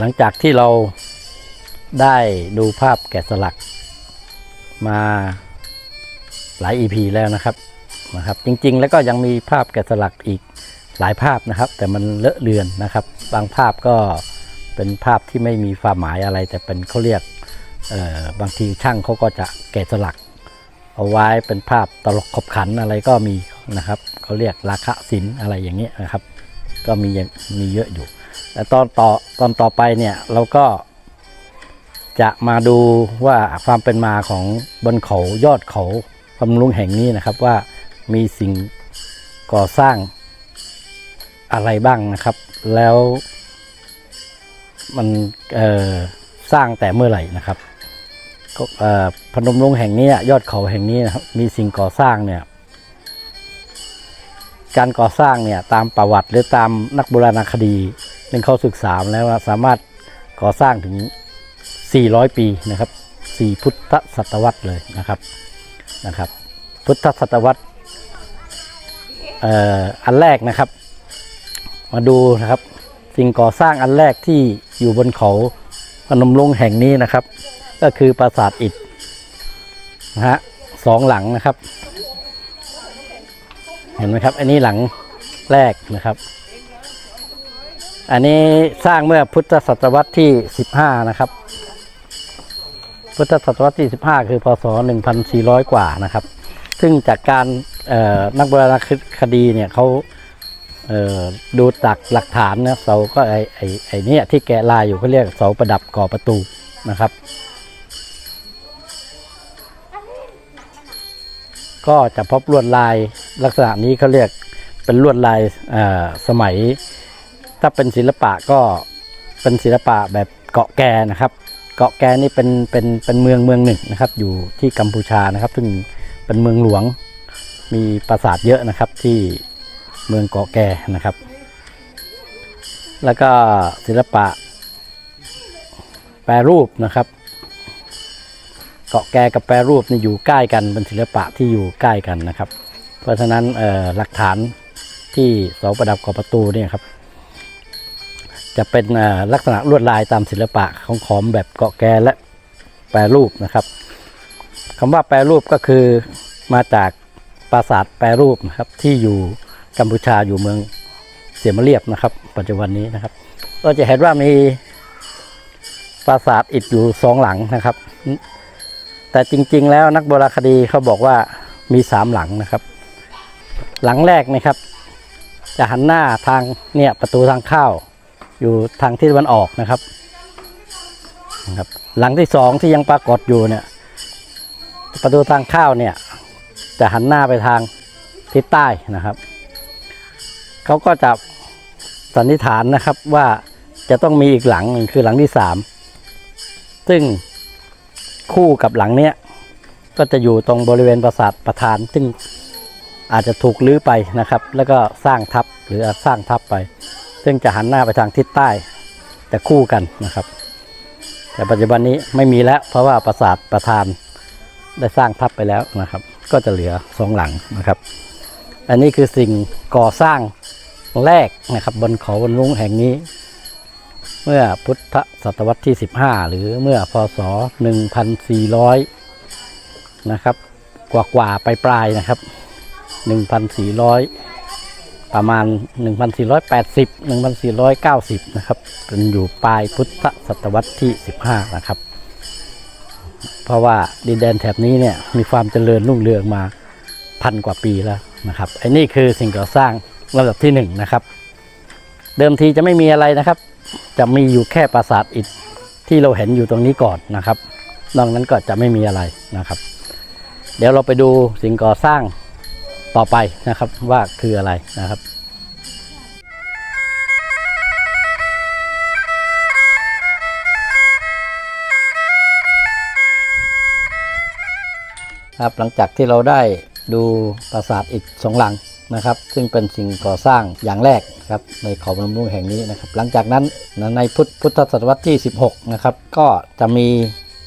หลังจากที่เราได้ดูภาพแกะสลักมาหลาย EP แล้วนะครับนะครับ จริง ๆ แล้วก็ยังมีภาพแกะสลักอีกหลายภาพนะครับ แต่มันเลอะเลือนนะครับ บางภาพก็เป็นภาพที่ไม่มีความหมายอะไร แต่เป็นเขาเรียกบางทีช่างเขาก็จะแกะสลัก เอาไว้เป็นภาพตลกขบขันอะไรก็มีนะครับเขาเรียกราคะศิลอะไรอย่างเงี้ยนะครับ ก็มีมีเยอะอยู่ แต่ตอนต่อตอนต่อไปเนี่ยเราก็จะมาดูว่าความเป็นมาของบนเขายอดเขาพำรุงแห่งนี้นะครับว่ามีสิ่งก่อสร้างอะไรบ้างนะครับ แล้วมันสร้างแต่เมื่อไหร่นะครับก็พนมรุ้งแห่งนี้ยอดเขาแห่งนี้นะครับมีสิ่งก่อสร้างเนี่ยการก่อสร้างเนี่ยตามประวัติหรือตามนักโบราณคดี นึงเขาศึกษามแล้วว่าสามารถก่อสร้างถึง 400 ปีนะครับ4พุทธศตวรรษเลยนะครับนะครับ พุทธศตวรรษเอ่ออันแรกนะครับ มาดูนะครับสิ่งก่อสร้างอันแรกที่อยู่บนเขาพนมรุ้งแห่งนี้นะครับ ก็คือปราสาทอิฐนะฮะสองหลังนะครับ เห็นไหมครับ อันนี้หลังแรกนะครับ อันนี้สร้างเมื่อพุทธศตวรรษที่ 15 นะครับ พุทธศตวรรษที่ 15 คือพศ 1,400 กว่านะครับ ซึ่งจากการนักโบราณคดีเนี่ยเขาเดูจากหลักฐานนะเสาก็ไอไอไอนี่ที่แกะลายอยู่เขาเรียกเสาประดับก่อประตูนะครับ ก็จะพบลวดลายลักษณะนี้เขาเรียกเป็นลวดลายสมัย ถ้าเป็นศิลปะก็เป็นศิลปะแบบเกาะแกนะครับ เกาะแกนี่เป็นเป็นเป็นเมืองเมืองหนึ่งนะครับ อยู่ที่กัมพูชานะครับ ซึ่งเป็นเมืองหลวงมีปราสาทเยอะนะครับที่เมืองเกาะแกนะครับ แล้วก็ศิลปะ แปรรูปนะครับ เกาะแกกับแปรรูปนี่อยู่ใกล้กันเป็นศิลปะที่อยู่ใกล้กันนะครับ เพราะฉะนั้นเอ่อหลักฐานที่เสาประดับขอบประตูเนี่ยครับ จะเป็นลักษณะลวดลายตามศิลปะของขอมแบบเกาะแกและแปรรูปนะครับคำว่าแปรรูปก็คือมาจากปราสาทแปรรูปนะครับที่อยู่กัมพูชาอยู่เมืองเสียมเรียบนะครับ ปัจจุบันนี้นะครับ ก็จะเห็นว่ามีปราสาทอิฐอยู่สองหลังนะครับ แต่จริงๆแล้วนักโบราณคดีเขาบอกว่ามีสามหลังนะครับ หลังแรกนะครับ จะหันหน้าทางเนี่ยประตูทางเข้า อยู่ทางที่ตะวันออกนะครับนะครับ หลังที่สองที่ยังปรากฏอยู่เนี่ย ประตูทางเข้าเนี่ยจะหันหน้าไปทางทิศใต้นะครับ เขาก็จะสันนิษฐานนะครับว่าจะต้องมีอีกหลังหนึ่งคือหลังที่สามซึ่งคู่กับหลังเนี้ยก็จะอยู่ตรงบริเวณปราสาทประธาน ซึ่งอาจจะถูกลื้อไปนะครับ แล้วก็สร้างทับหรือสร้างทับไป ซึ่งจะหันหน้าไปทางทิศใต้ แต่คู่กันนะครับ แต่ปัจจุบันนี้ไม่มีแล้ว เพราะว่าปราสาทประธานได้สร้างทับไปแล้วนะครับ ก็จะเหลือสองหลังนะครับ อันนี้คือสิ่งก่อสร้างแรกนะครับ บนเขาบนรุ้งแห่งนี้ เมื่อพุทธศตวรรษที่ 15 หรือเมื่อพศ 1400 นะครับ กว่ากว่าไปปลายๆนะครับ 1,400 ประมาณ 1,480 1,490 นะครับ เป็นอยู่ปลายพุทธศตวรรษที่ 15 นะครับ เพราะว่าดินแดนแถบนี้เนี่ยมีความเจริญรุ่งเรืองมาพันกว่าปีแล้วนะครับไอ้นี่คือสิ่งก่อสร้างลำดับที่หนึ่งนะครับ เดิมทีจะไม่มีอะไรนะครับ จะมีอยู่แค่ปราสาทอิฐที่เราเห็นอยู่ตรงนี้ก่อนนะครับ นอกนั้นก็จะไม่มีอะไรนะครับ เดี๋ยวเราไปดูสิ่งก่อสร้าง ต่อไปนะครับว่าคืออะไรนะครับครับหลังจากที่เราได้ดูปราสาทอิฐสองหลังนะครับ ซึ่งเป็นสิ่งก่อสร้างอย่างแรกครับในเขาพนมรุ้งแห่งนี้นะครับ หลังจากนั้นในพุทธพุทธศตวรรษที่ 16 นะครับ ก็จะมี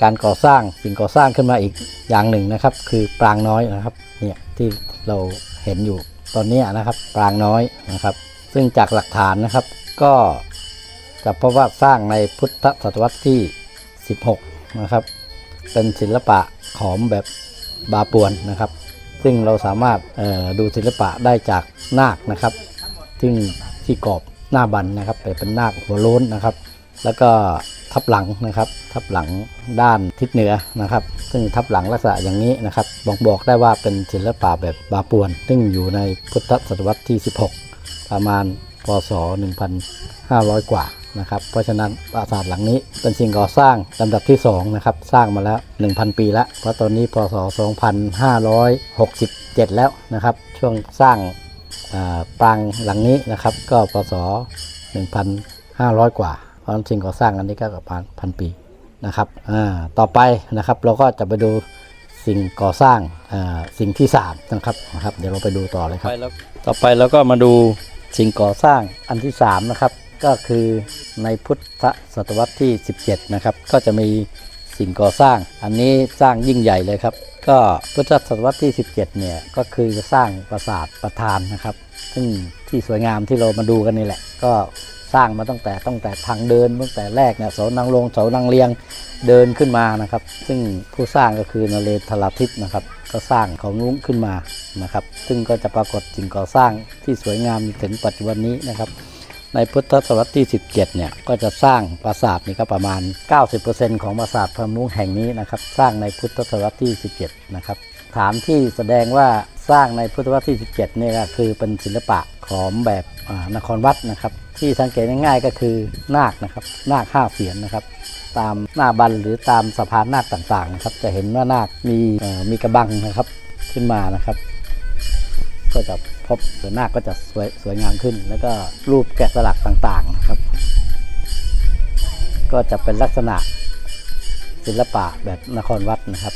การก่อสร้างสิ่งก่อสร้างขึ้นมาอีกอย่างหนึ่งนะครับ คือปรางน้อยนะครับเนี่ยที่เราเห็นอยู่ตอนนี้นะครับปรางน้อยนะครับ ซึ่งจากหลักฐานนะครับก็จะพบว่าสร้างในพุทธศตวรรษที่ 16 นะครับ เป็นศิลปะขอมแบบบาปวนนะครับ ซึ่งเราสามารถดูศิลปะได้จากนาคนะครับ ซึ่งที่กรอบหน้าบันนะครับเป็นนาคหัวโล้นนะครับ แล้วก็ ทับหลังนะครับ ทับหลังด้านทิศเหนือนะครับ ซึ่งทับหลังลักษณะอย่างนี้นะครับบอกบอกได้ว่าเป็นศิลปะแบบบาปวน ซึ่งอยู่ในพุทธศตวรรษที่ 16 ประมาณพศ 1,500 กว่านะครับ เพราะฉะนั้นปราสาทหลังนี้เป็นสิ่งก่อสร้างลำดับที่2นะครับสร้างมาแล้ว 1,000 ปีแล้ว เพราะตอนนี้พศ 2567 แล้วนะครับ ช่วงสร้างปรางหลังนี้นะครับ ก็พศ 1,500 กว่า เพราะฉะนั้นสิ่งก่อสร้างอันนี้ก็ประมาณพันปีนะครับอ่าต่อไปนะครับเราก็จะไปดูสิ่งก่อสร้างอ่าสิ่งที่3นะครับนะครับ เดี๋ยวเราไปดูต่อเลยครับต่อไปเราก็มาดูสิ่งก่อสร้างอันที่3นะครับ ก็คือในพุทธศตวรรษที่ 17 นะครับ ก็จะมีสิ่งก่อสร้าง อันนี้สร้างยิ่งใหญ่เลยครับ ก็พุทธศตวรรษที่ 17 เนี่ยก็คือจะสร้างปราสาทประธานนะครับ ซึ่งที่สวยงามที่เรามาดูกันนี่แหละ ก็ สร้างมาตั้งแต่ตั้งแต่ทางเดินตั้งแต่แรกเนี่ยเสานางลงเสานางเรียงเดินขึ้นมานะครับ ซึ่งผู้สร้างก็คือนเรศทรทิพย์นะครับ ก็สร้างเขานุ้งขึ้นมานะครับ ซึ่งก็จะปรากฏสิ่งก่อสร้างที่สวยงามถึงปัจจุบันนี้นะครับ ในพุทธศตวรรษที่ 17 เนี่ยก็จะสร้างปราสาทนี่ก็ประมาณ 90%ของปราสาทพระมุงแห่งนี้นะครับ สร้างในพุทธศตวรรษที่ 17 นะครับฐานที่แสดงว่าสร้างในพุทธศตวรรษที่ 17 เนี่ยก็คือเป็นศิลปะของแบบนครวัดนะครับ ที่สังเกตง่ายๆก็คือนาคนะครับ นาคห้าเสียนนะครับ ตามหน้าบันหรือตามสะพานนาคต่างๆนะครับ จะเห็นว่านาคมีมีกระบังนะครับขึ้นมานะครับ ก็จะพบหรือนาคก็จะสวยสวยงามขึ้น แล้วก็รูปแกะสลักต่างๆนะครับ ก็จะเป็นลักษณะศิลปะแบบนครวัดนะครับ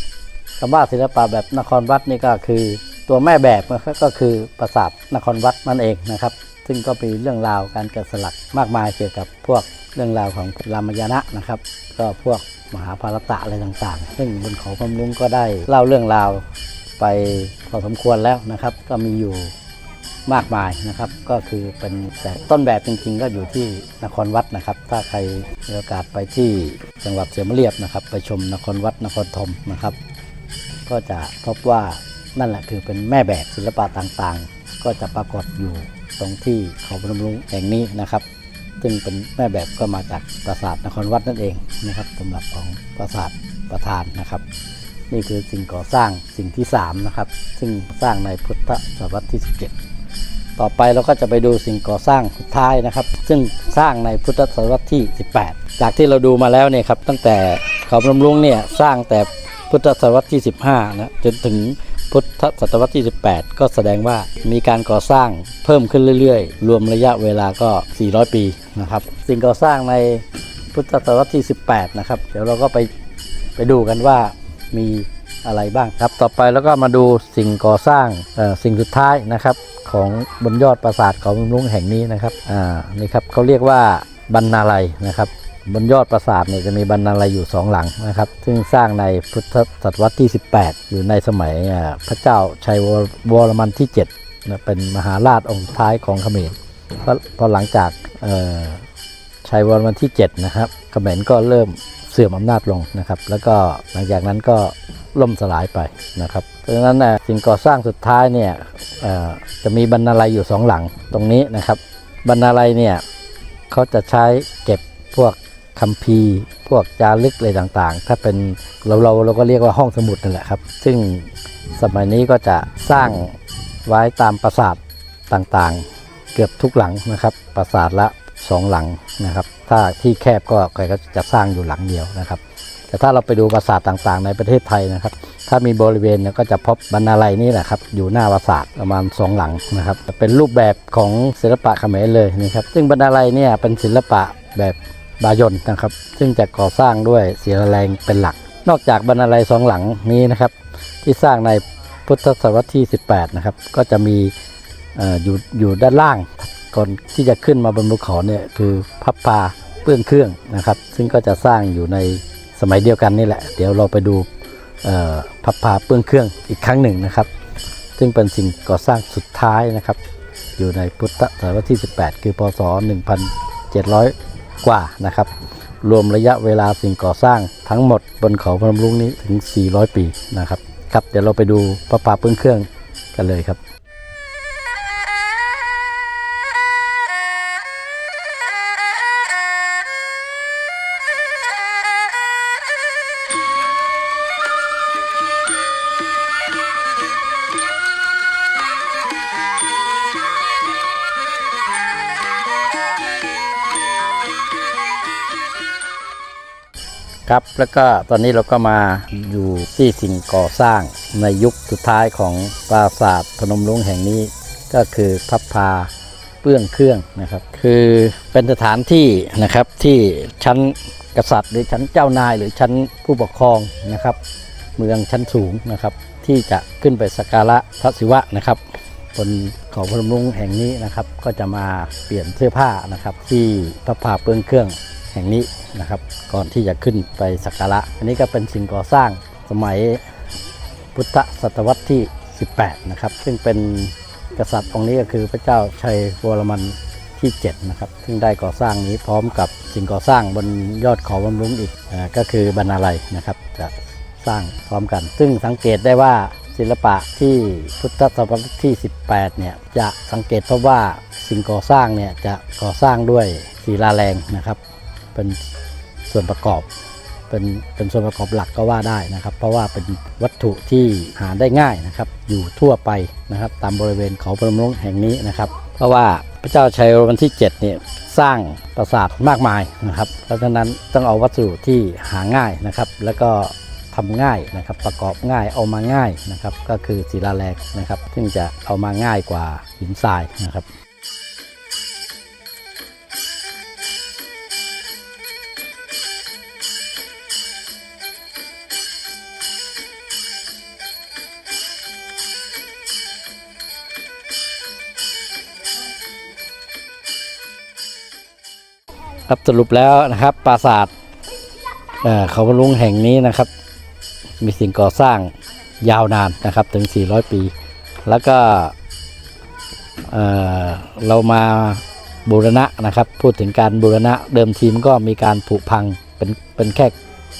คำว่าศิลปะแบบนครวัดนี่ก็คือตัวแม่แบบนะครับก็คือปราสาทนครวัดนั่นเองนะครับ ซึ่งก็มีเรื่องราวการแกะสลักมากมายเกี่ยวกับพวกเรื่องราวของรามายณะนะครับ ก็พวกมหาภารตะอะไรต่างๆ ซึ่งบนเขาพำรุงก็ได้เล่าเรื่องราวไปพอสมควรแล้วนะครับ ก็มีอยู่มากมายนะครับ ก็คือเป็นแต่ต้นแบบจริง ๆ ก็อยู่ที่นครวัดนะครับ ถ้าใครมีโอกาสไปที่จังหวัดเสียมเรียบนะครับ ไปชมนครวัดนครธมนะครับ ก็จะพบว่านั่นแหละคือเป็นแม่แบบศิลปะต่างๆ ก็จะปรากฏอยู่ ตรงที่เขาพนมรุ้งแห่งนี้นะครับ ซึ่งเป็นแม่แบบก็มาจากปราสาทนครวัดนั่นเองนะครับสำหรับของปราสาทประธานนะครับ นี่คือสิ่งก่อสร้างสิ่งที่3นะครับซึ่งสร้างในพุทธศตวรรษที่ 17 ต่อไปเราก็จะไปดูสิ่งก่อสร้างสุดท้ายนะครับ ซึ่งสร้างในพุทธศตวรรษที่ 18 จากที่เราดูมาแล้วเนี่ยครับตั้งแต่เขาบำรุงเนี่ยสร้างแต่พุทธศตวรรษที่ 15นะจนถึง พุทธศตวรรษที่ 18 ก็แสดงว่ามีการก่อสร้างเพิ่มขึ้นเรื่อยๆ รวมระยะเวลาก็ 400 ปีนะครับ สิ่งก่อสร้างในพุทธศตวรรษที่ 18 นะครับ เดี๋ยวเราก็ไปไปดูกันว่ามีอะไรบ้างครับ ต่อไปแล้วก็มาดูสิ่งก่อสร้างสิ่งสุดท้ายนะครับของบนยอดปราสาทเขาบำรุงแห่งนี้นะครับ อ่า นี่ครับเขาเรียกว่าบรรณาลัยนะครับ บนยอดปราสาทเนี่ยจะมีบรรณาลัยอยู่สองหลังนะครับ ซึ่งสร้างในพุทธศตวรรษที่ 18 อยู่ในสมัยพระเจ้าชัยวรมันที่7นะเป็นมหาราชองค์ท้ายของเขมรเพราะพอหลังจากชัยวรมันที่7นะครับเขมรก็เริ่มเสื่อมอำนาจลงนะครับ แล้วก็หลังจากนั้นก็ล่มสลายไปนะครับ เพราะฉะนั้นนะสิ่งก่อสร้างสุดท้ายเนี่ยจะมีบรรณาลัยอยู่สองหลังตรงนี้นะครับบรรณาลัยเนี่ยเขาจะใช้เก็บพวก คัมภีร์พวกจารึกอะไรต่างๆ ถ้าเป็นเราเราเราก็เรียกว่าห้องสมุดนั่นแหละครับ ซึ่งสมัยนี้ก็จะสร้างไว้ตามปราสาทต่างๆ เกือบทุกหลังนะครับ ปราสาทละสองหลังนะครับ ถ้าที่แคบก็ใครก็จะสร้างอยู่หลังเดียวนะครับ แต่ถ้าเราไปดูปราสาทต่างๆ ในประเทศไทยนะครับ ถ้ามีบริเวณก็จะพบบรรณาลัยนี่แหละครับ อยู่หน้าปราสาทประมาณสองหลังนะครับ เป็นรูปแบบของศิลปะเขมรเลยนะครับ ซึ่งบรรณาลัยเนี่ยเป็นศิลปะแบบ บายนนะครับ ซึ่งจะก่อสร้างด้วยศิลาแรงเป็นหลัก นอกจากบรรณาลัยสองหลังนี้นะครับ ที่สร้างในพุทธศตวรรษที่ 18 นะครับ ก็จะมีออยู่อยู่ด้านล่างก่อนที่จะขึ้นมาบนภูเขาเนี่ยคือพับปาเปื้องเครื่องนะครับ ซึ่งก็จะสร้างอยู่ในสมัยเดียวกันนี่แหละ เดี๋ยวเราไปดูพับปาเปื้องเครื่องอีกครั้งหนึ่งนะครับ ซึ่งเป็นสิ่งก่อสร้างสุดท้ายนะครับ อยู่ในพุทธศตวรรษที่ 18 คือพศ 1750 กว่านะครับ รวมระยะเวลาสิ่งก่อสร้างทั้งหมดบนเขาพนมรุ้งนี้ถึง 400 ปีนะครับครับเดี๋ยวเราไปดูพระป่าเปื้องเครื่องกันเลยครับ ครับแล้วก็ตอนนี้เราก็มาอยู่ที่สิ่งก่อสร้างในยุคสุดท้ายของปราสาทพนมรุ้งแห่งนี้ ก็คือพับพาเปื้องเครื่องนะครับ คือเป็นสถานที่นะครับที่ชั้นกษัตริย์ หรือชั้นเจ้านายหรือชั้นผู้ปกครองนะครับ เมืองชั้นสูงนะครับ ที่จะขึ้นไปสักการะพระศิวะนะครับบนเขาพนมรุ้งแห่งนี้นะครับ ก็จะมาเปลี่ยนเสื้อผ้านะครับ ที่พระพาเปื้องเครื่อง แห่งนี้นะครับ ก่อนที่จะขึ้นไปสักการะ อันนี้ก็เป็นสิ่งก่อสร้างสมัยพุทธศตวรรษที่ 18 นะครับ ซึ่งเป็นกษัตริย์องค์นี้ก็คือพระเจ้าชัยวรมันที่ 7 นะครับ ซึ่งได้ก่อสร้างนี้พร้อมกับสิ่งก่อสร้างบนยอดเขาบำรุงอีกอก็คือบรรณาลัยนะครับจะสร้างพร้อมกัน ซึ่งสังเกตได้ว่าศิลปะที่พุทธศตวรรษที่ 18 เนี่ยจะสังเกตพบว่าสิ่งก่อสร้างเนี่ยจะก่อสร้างด้วยศิลาแรงนะครับ เป็นส่วนประกอบ เป็นเป็นส่วนประกอบหลักก็ว่าได้นะครับ เพราะว่าเป็นวัตถุที่หาได้ง่ายนะครับ อยู่ทั่วไปนะครับ ตามบริเวณเขาพนมรุ้งแห่งนี้นะครับ เพราะว่าพระเจ้าชัยวันที่7เนี่ยสร้างปราสาทมากมายนะครับ เพราะฉะนั้นต้องเอาวัสดุที่หาง่ายนะครับ แล้วก็ทำง่ายนะครับประกอบง่ายเอามาง่ายนะครับ ก็คือศิลาแรงนะครับ ซึ่งจะเอามาง่ายกว่าหินทรายนะครับ ครับสรุปแล้วนะครับปราสาทเอ่อเขาพลุงแห่งนี้นะครับ มีสิ่งก่อสร้างยาวนานนะครับถึง 400 ปี แล้วก็เเรามาบูรณะนะครับ พูดถึงการบูรณะเดิมทีมนก็มีการผุพังเป็นเป็นแค่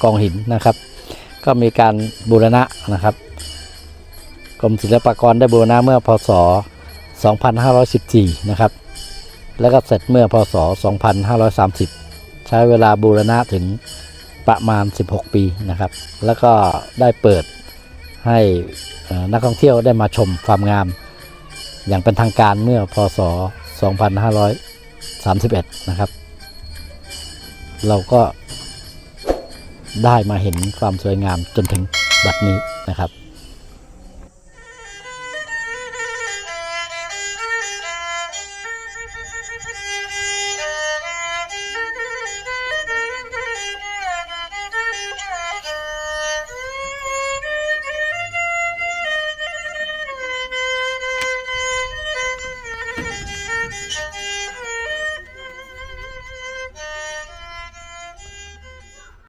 กองหินนะครับ ก็มีการบูรณะนะครับกรมศิลปากรได้บูรณะเมื่อพศ 2514 นะครับ แล้วก็เสร็จเมื่อพศ 2530 ใช้เวลาบูรณะถึงประมาณ 16 ปีนะครับ แล้วก็ได้เปิดให้นักท่องเที่ยวได้มาชมความงาม อย่างเป็นทางการเมื่อพศ 2531 นะครับ เราก็ได้มาเห็นความสวยงามจนถึงบัดนี้นะครับ